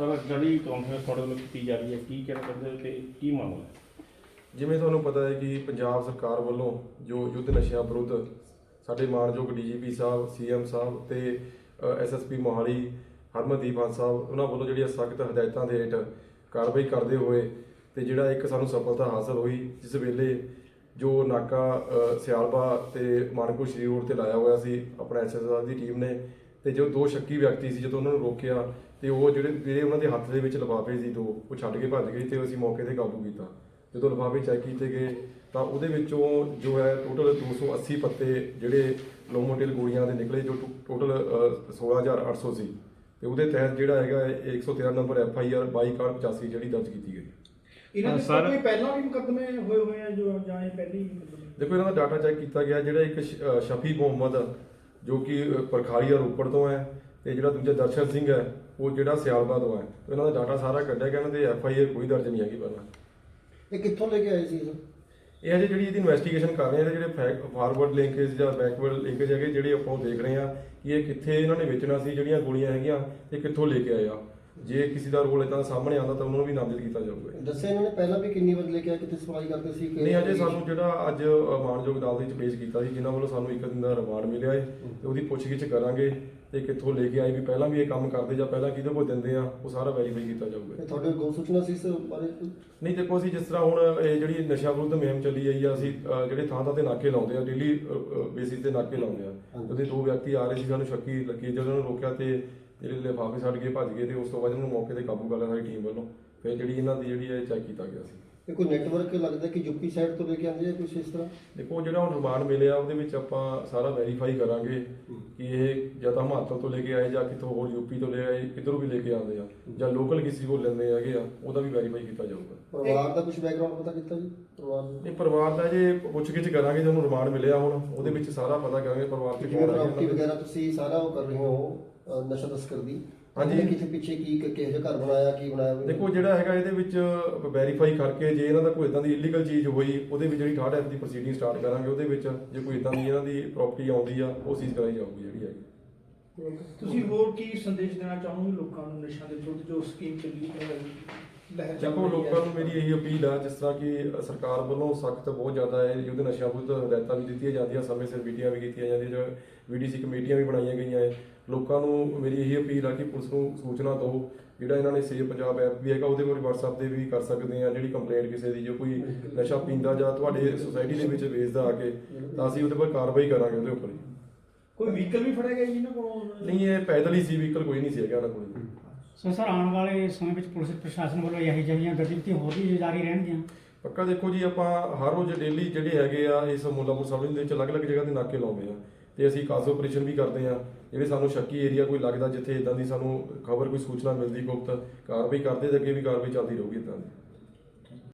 Sir ਜਿਹੜੀ conference ਤੁਹਾਡੇ ਵੱਲੋਂ ਕੀਤੀ ਜਾ ਰਹੀ ਹੈ ਕੀ ਕਹਿਣਾ ਚਾਹੁੰਦੇ ਹੋ ਤੇ ਕੀ ਮਾਮਲਾ ਹੈ? ਜਿਵੇਂ ਤੁਹਾਨੂੰ ਪਤਾ ਹੈ ਕਿ ਪੰਜਾਬ ਸਰਕਾਰ ਵੱਲੋਂ ਜੋ ਯੁੱਧ ਨਸ਼ਿਆਂ ਵਿਰੁੱਧ ਸਾਡੇ ਮਾਨਯੋਗ ਡੀਜੀਪੀ ਸਾਹਿਬ ਸੀਐਮ ਸਾਹਿਬ ਤੇ ਐਸਐਸਪੀ ਮੋਹਾਲੀ ਹਰਮਨਦੀਪ ਮਾਨ ਸਾਹਿਬ ਉਹਨਾਂ ਵੱਲੋਂ ਜਿਹੜੀਆਂ ਸਖਤ ਹਦਾਇਤਾਂ ਦੇ ਹੇਠ ਕਾਰਵਾਈ ਕਰਦੇ ਹੋਏ ਤੇ ਜਿਹੜਾ ਇੱਕ ਸਾਨੂੰ ਸਫਲਤਾ ਹਾਸਲ ਹੋਈ ਜਿਸ ਵੇਲੇ ਜੋ ਨਾਕਾ ਅ, ਸਿਆਲਬਾ ਤੇ ਮਾਨਕੋ ਸ਼੍ਰੀ ਰੋਡ ਤੇ ਲਾਇਆ ਹੋਇਆ ਸੀ ਆਪਣਾ ਐਸਐਸਆਰ ਦੀ ਟੀਮ ਨੇ ਤੇ ਜੋ ਦੋ ਸ਼ੱਕੀ ਵਿਅਕਤੀ ਸੀ ਜਦੋਂ ਉਹਨਾਂ ਨੂੰ ਰੋਕਿਆ ਤੇ ਉਹ ਜਿਹੜੇ ਜਿਹੜੇ ਉਹਨਾਂ ਦੇ ਹੱਥ ਦੇ ਵਿੱਚ ਲਿਫਾਫੇ ਸੀ ਦੋ ਉਹ ਛੱਡ ਕੇ ਭੱਜ ਗਏ ਤੇ ਅਸੀਂ ਮੌਕੇ ਤੇ ਕਾਬੂ ਕੀਤਾ। ਜਦੋਂ ਲਿਫਾਫੇ ਚੈੱਕ ਕੀਤੇ ਗਏ ਤਾਂ ਉਹਦੇ ਵਿੱਚੋਂ ਜੋ ਹੈ ਟੋਟਲ 280 ਪੱਤੇ ਜਿਹੜੇ ਲੋਮੋਟੇਲ ਗੋਲੀਆਂ ਦੇ ਨਿਕਲੇ ਜੋ ਟੋਟਲ 16800 ਸੀ ਤੇ ਉਹਦੇ ਤਹਿਤ ਜਿਹੜਾ ਹੈਗਾ ਇਹ 113 ਨੰਬਰ ਐਫ ਆਈ ਆਰ 2285 ਜਿਹੜੀ ਦਰਜ ਕੀਤੀ ਗਈ। ਇਹਨਾਂ ਦੇ ਸਰ- ਕੋਈ ਪਹਿਲਾਂ ਵੀ ਮੁਕੱਦਮੇ ਹੋਏ ਹੋਏ ਆ ਜੋ ਜਾਂ ਇਹ ਪਹਿਲੀ ਮੁਕੱਦਮੇ? ਦੇਖੋ ਇਹਨਾਂ ਦਾ ਡਾਟਾ ਚੈੱਕ ਕੀਤਾ ਗਿਆ ਜਿਹੜਾ ਇੱਕ ਸ਼ਫੀ ਮੁਹੰਮਦ ਜੋ ਕਿ ਪਰਖਾਰੀਆ ਰੋਪੜ ਤੋਂ ਹੈ ਤੇ ਜਿਹੜਾ ਦੂਜਾ ਦਰਸ਼ਨ ਸਿੰਘ ਹੈ ਉਹ ਜਿਹੜਾ ਸਿਆਲਬਾ ਤੋਂ ਹੈ। ਤੇ ਇਹਨਾਂ ਦਾ ਡਾਟਾ ਸਾਰਾ ਕੱਢਿਆ ਗਿਆ ਇਹਨਾਂ ਦੇ ਐਫ ਆਈ ਆਰ ਕੋਈ ਦਰਜ ਨਹੀਂ ਹੈਗੀ ਪਹਿਲਾਂ। ਇਹ ਕਿੱਥੋਂ ਲੈ ਕੇ ਆਏ ਸੀ ਸਰ ਇਹ ਅਜੇ ਜਿਹੜੀ ਇਹਦੀ ਇਨਵੈਸਟੀਗੇਸ਼ਨ ਕਰ ਰਹੇ ਆ ਇਹਦੇ ਜਿਹੜੇ ਫਾਰਵਰਡ ਲਿੰਕੇਜ ਜਾਂ ਬੈਕਵਰਡ ਲਿੰਕੇਜ ਹੈਗੇ ਜਿਹੜੇ ਆਪਾਂ ਉਹ ਦੇਖ ਰਹੇ ਆ ਕਿ ਇਹ ਕਿੱਥੇ ਇਹਨਾਂ ਨੇ ਵੇਚਣਾ ਸੀ ਜਿਹੜੀਆਂ ਗੋਲੀਆਂ ਹੈਗੀਆਂ ਤੇ ਕਿੱਥੋਂ ਲੈ ਕੇ ਆਏ ਆ। ਜੇ ਕਿਸੇ ਦਾ ਰੋਲ ਇਦਾਂ ਸਾਹਮਣੇ ਆਉਂਦਾ ਤਾਂ ਉਹਨਾਂ ਵੀ ਨਾਮਜ਼ਦ ਕੀਤਾ ਜਾਊਗਾ। ਦੱਸਿਆ ਇਹਨਾਂ ਨੇ ਪਹਿਲਾਂ ਵੀ ਕਿੰਨੀ ਵਾਰ ਲੈ ਕੇ ਕਿੱਥੇ ਸਪਲਾਈ ਕਰਦੇ ਸੀ ਕਿ- ਨਹੀਂ ਅਜੇ ਸਾਨੂੰ ਜਿਹੜਾ ਅੱਜ ਅ, ਮਾਣਯੋਗ ਅਦਾਲਤ ਵਿੱਚ ਪੇਸ਼ ਕੀਤਾ ਸੀ ਜਿਨ੍ਹਾਂ ਵੱਲੋਂ ਸਾਨੂੰ ਇੱਕ ਦਿਨ ਦਾ ਰਿਮਾਂਡ ਮਿਲਿਆ ਹੈ। ਤੇ ਉਹਦੀ ਪੁੱਛਗਿੱਛ ਕਰਾਂਗੇ ਤੇ ਕਿੱਥੋਂ ਲੈ ਕੇ ਆਏ ਵੀ ਪਹਿਲਾਂ ਵੀ ਇਹ ਕੰਮ ਕਰਦੇ ਜਾਂ ਪਹਿਲਾਂ ਕਿਹਦੇ ਕੋਲ ਦਿੰਦੇ ਆ ਉਹ ਸਾਰਾ ਵੈਰੀਫਾਈ ਕੀਤਾ ਜਾਊਗਾ। ਤੁਹਾਡੇ ਕੋਲ ਸੂਚਨਾ ਸੀ ਇਸ ਬਾਰੇ? ਨਹੀਂ ਦੇਖੋ ਅਸੀਂ ਜਿਸ ਤਰ੍ਹਾਂ ਹੁਣ ਇਹ ਜਿਹੜੀ ਨਸ਼ਾ ਵਿਰੁੱਧ ਮੁਹਿੰਮ ਚੱਲੀ ਆਈ ਆ ਅਸੀਂ ਅ, ਜਿਹੜੇ ਥਾਂ ਥਾਂ ਤੇ ਨਾਕੇ ਲਾਉਂਦੇ ਆ ਡੇਲੀ ਬੇਸਿਸ ਤੇ ਨਾਕੇ ਲਾਉਂਦੇ ਆ। ਉਹਦੇ ਦੋ ਵਿਅਕਤੀ ਆ ਰਹੇ ਸੀ ਸਾਨੂੰ ਸ਼ੱਕੀ ਲੱਗੀ ਜਦੋਂ ਉਹਨਾਂ ਨੂੰ ਰੋਕਿਆ ਤੇ ਜਿਹੜੇ ਲਿਫਾਫੇ ਛੱਡ ਕੇ ਭੱਜ ਗਏ ਤੇ ਉਸ ਤੋਂ ਬਾਅਦ ਇਹਨਾਂ ਨੂੰ ਮੌਕੇ ਤੇ ਕਾਬੂ ਕਰ ਲਿਆ ਸਾਡੀ ਟੀਮ ਵੱਲੋਂ ਫਿਰ ਜਿਹੜੀ ਇਹਨਾਂ ਦੀ ਜਿਹੜੀ ਹੈ ਚੈੱਕ ਕੀਤਾ ਗਿਆ ਸੀ। ਇਹ ਕੋਈ ਨੈਟਵਰਕ ਲੱਗਦਾ ਕਿ ਯੂਪੀ ਸਾਈਡ ਤੋਂ ਲੈ ਕੇ ਆਉਂਦੇ ਆ ਕੁਝ ਇਸ ਤਰ੍ਹਾਂ? ਦੇਖੋ ਜਿਹੜਾ ਹੁਣ ਰਿਮਾਂਡ ਮਿਲਿਆ ਉਹਦੇ ਵਿੱਚ ਆਪਾਂ ਸਾਰਾ ਵੈਰੀਫਾਈ ਕਰਾਂਗੇ ਕਿ ਇਹ ਜਾਂ ਤਾਂ ਹਿਮਾਚਲ ਤੋਂ ਲੈ ਕੇ ਆਏ ਜਾਂ ਕਿਤੋਂ ਹੋਰ ਯੂਪੀ ਤੋਂ ਲੈ ਆਏ ਕਿਧਰੋਂ ਵੀ ਲੈ ਕੇ ਆਉਂਦੇ ਆ ਜਾਂ ਲੋਕਲ ਕਿਸੇ ਕੋਲ ਲੈਂਦੇ ਹੈਗੇ ਆ ਉਹਦਾ ਵੀ ਵੈਰੀਫਾਈ ਕੀਤਾ ਜਾਊਗਾ। ਪਰਿਵਾਰ ਦਾ ਕੁਝ ਬੈਕਗ੍ਰਾਉਂਡ ਪਤਾ ਕੀਤਾ ਜੀ? ਪਰਿਵਾਰ ਦਾ? ਇਹ ਪਰਿਵਾਰ ਦਾ ਜੇ ਪੁੱਛਗਿੱਛ ਕਰਾਂਗੇ ਜਦੋਂ ਰਿਮਾਂਡ ਮਿਲਿਆ ਹੁਣ ਉਹਦੇ ਵਿੱਚ ਸਾਰਾ ਪਤਾ ਕਰਾਂਗੇ ਪਰਿਵਾਰ ਚ ਕੌਣ ਪ੍ਰਾਪਰਟੀ ਵਗੈਰਾ ਤੁਸੀਂ ਸਾਰਾ ਉਹ ਕਰ ਰਹੇ ਹੋ। ਨਸ਼ਾ ਤਸਕਰ ਦੀ ਹਾਂਜੀ। ਹਾਂਜੀ ਕਿਥੇ ਪਿੱਛੇ ਕੀ ਕਿਹੋ ਜਿਹਾ ਘਰ ਬਣਾਇਆ ਕੀ ਬਣਾਇਆ? ਦੇਖੋ ਜਿਹੜਾ ਹੈਗਾ ਇਹਦੇ ਵਿੱਚ ਵੈਰੀਫਾਈ ਕਰਕੇ ਜੇ ਇਹਨਾਂ ਦਾ ਕੋਈ ਇਦਾਂ ਦੀ ਇਲੀਗਲ ਚੀਜ਼ ਹੋਈ ਉਹਦੇ ਵਿੱਚ ਜਿਹੜੀ ਥਰਡ ਐਫ ਦੀ ਪ੍ਰੋਸੀਡਿੰਗ ਸਟਾਰਟ ਕਰਾਂਗੇ ਉਹਦੇ ਵਿੱਚ ਜੇ ਕੋਈ ਇਦਾਂ ਦੀ ਇਹਨਾਂ ਦੀ ਪ੍ਰਾਪਰਟੀ ਆਉਂਦੀ ਆ ਉਹ ਸੀਜ਼ ਕਰਾਈ ਜਾਊਗੀ ਜਿਹੜੀ ਹੈਗੀ ਤੁਸੀਂ ਹੋਰ ਕੀ ਸੰਦੇਸ਼ ਦੇਣਾ ਚਾਹੋਗੇ ਲੋਕਾਂ ਨੂੰ ਨਸ਼ਾ ਦੇ ਵਿਰੁੱਧ ਜੋ ਸਕੀਮ ਚੱਲੀ ਹੈ ਲਹਿਰ ਚੱਲ ਦੇਖੋ ਰਹੀ ਹੈ। ਲੋਕਾਂ ਨੂੰ ਮੇਰੀ ਇਹੀ ਅਪੀਲ ਆ ਜਿਸ ਤਰ੍ਹਾਂ ਕਿ ਸਰਕਾਰ ਵੱਲੋਂ ਸਖਤ ਬਹੁਤ ਜ਼ਿਆਦਾ ਹੈ ਯੁੱਧ ਨਸ਼ਾ ਵਿਰੁੱਧ ਹਦਾਇਤਾਂ ਵੀ ਦਿੱਤੀਆਂ ਜਾਂਦੀਆਂ ਸਮੇਂ ਸਿਰ ਮੀਟਿੰਗਾਂ ਵੀ ਕੀਤੀਆਂ ਜਾਂਦੀਆਂ ਵੀਡੀਸੀ ਕਮੇਟੀਆਂ ਵੀ ਬਣਾਈਆਂ ਗਈਆਂ ਹੈ ਲੋਕਾਂ ਨੂੰ ਮੇਰੀ ਇਹੀ ਅਪੀਲ ਆ ਕਿ ਪੁਲਿਸ ਨੂੰ ਸੂਚਨਾ ਦਿਓ ਜਿਹੜਾ ਇਹਨਾਂ ਨੇ ਸੇਵ ਪੰਜਾਬ ਐਪ ਵੀ ਹੈਗਾ ਉਹਦੇ ਕੋਲ WhatsApp ਤੇ ਵੀ ਕਰ ਸਕਦੇ ਆ ਜਿਹੜੀ ਕੰਪਲੇਂਟ ਕਿਸੇ ਦੀ ਜੇ ਕੋਈ ਨਸ਼ਾ ਪੀਂਦਾ ਜਾਂ ਤੁਹਾਡੇ ਸੁਸਾਇਟੀ ਦੇ ਵਿੱਚ ਵੇਚਦਾ ਆ ਕੇ ਤਾਂ ਅਸੀਂ ਉਹਦੇ ਪਰ ਕਾਰਵਾਈ ਕਰਾਂਗੇ ਉਹਦੇ ਉੱਪਰ। ਕੋਈ ਵਹੀਕਲ ਵੀ ਫੜਿਆ ਗਿਆ ਜੀ ਇਹਨਾਂ ਕੋਲੋਂ? ਨਹੀਂ ਇਹ ਪੈਦਲ ਹੀ ਸੀ ਵਹੀਕਲ ਕੋਈ ਨਹੀਂ ਸੀ ਹੈਗਾ ਉਹਨਾਂ ਕੋਲ। ਸੋ ਸਰ, ਆਉਣ ਵਾਲੇ ਸਮੇਂ ਵਿੱਚ ਪੁਲਿਸ ਪ੍ਰਸ਼ਾਸਨ ਵੱਲੋਂ ਇਹੀ ਜਿਹੀਆਂ ਗਤੀਵਿਧੀਆਂ ਹੋਰ ਵੀ ਜਾਰੀ ਰਹਿਣਗੀਆਂ। ਪੱਕਾ ਦੇਖੋ ਜੀ, ਆਪਾਂ ਹਰ ਰੋਜ਼ ਡੇਲੀ ਜਿਹੜੇ ਹੈਗੇ ਆ, ਇਸ ਮੁੱਲਾਪੁਰ ਸਬ ਦੇ ਵਿੱਚ ਅਲੱਗ-ਅਲੱਗ ਜਗ੍ਹਾ ਤੇ ਨਾਕੇ ਲਾਉਂਦੇ ਆ। ਤੇ ਅਸੀਂ ਕਾਸ ਆਪਰੇਸ਼ਨ ਵੀ ਕਰਦੇ ਆ। ਜਿਹੜੇ ਸਾਨੂੰ ਸ਼ੱਕੀ ਏਰੀਆ ਕੋਈ ਲੱਗਦਾ, ਜਿੱਥੇ ਇਦਾਂ ਦੀ ਸਾਨੂੰ ਖਬਰ, ਕੋਈ ਸੂਚਨਾ ਮਿਲਦੀ ਗੁਪਤ, ਕਾਰਵਾਈ ਕਰਦੇ ਤੇ ਅੱਗੇ ਵੀ ਕਾਰਵਾਈ ਚੱਲਦੀ ਰਹੂਗੀ ਇਦਾਂ ਦੀ।